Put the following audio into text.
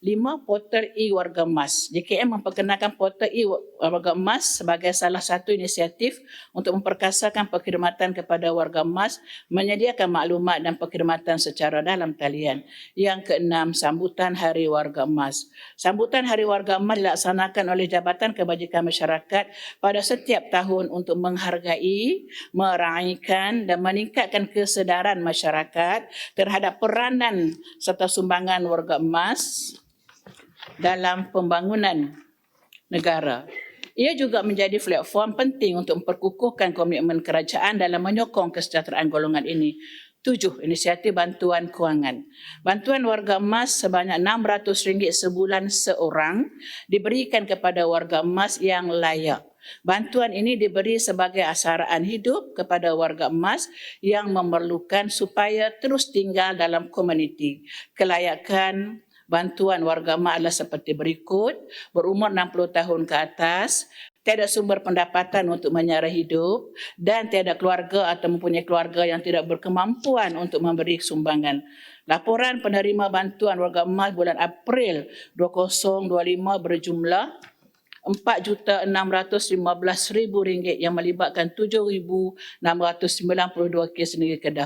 Lima, portal e-warga emas. JKM memperkenalkan portal e-warga emas sebagai salah satu inisiatif untuk memperkasakan perkhidmatan kepada warga emas, menyediakan maklumat dan perkhidmatan secara dalam talian. Yang keenam, sambutan Hari Warga Emas. Sambutan Hari Warga Emas dilaksanakan oleh Jabatan Kebajikan Masyarakat pada setiap tahun untuk menghargai, meraihkan dan meningkatkan kesedaran masyarakat terhadap peranan serta sumbangan warga emas dalam pembangunan negara. Ia juga menjadi platform penting untuk memperkukuhkan komitmen kerajaan dalam menyokong kesejahteraan golongan ini. Tujuh, inisiatif bantuan kewangan. Bantuan warga emas sebanyak RM600 sebulan seorang diberikan kepada warga emas yang layak. Bantuan ini diberi sebagai asaraan hidup kepada warga emas yang memerlukan supaya terus tinggal dalam komuniti. Kelayakan bantuan warga emas adalah seperti berikut. Berumur 60 tahun ke atas, tiada sumber pendapatan untuk menyara hidup dan tiada keluarga atau mempunyai keluarga yang tidak berkemampuan untuk memberi sumbangan. Laporan penerima bantuan warga emas bulan April 2025 berjumlah RM4,615,000 yang melibatkan 7,692 kes negeri Kedah.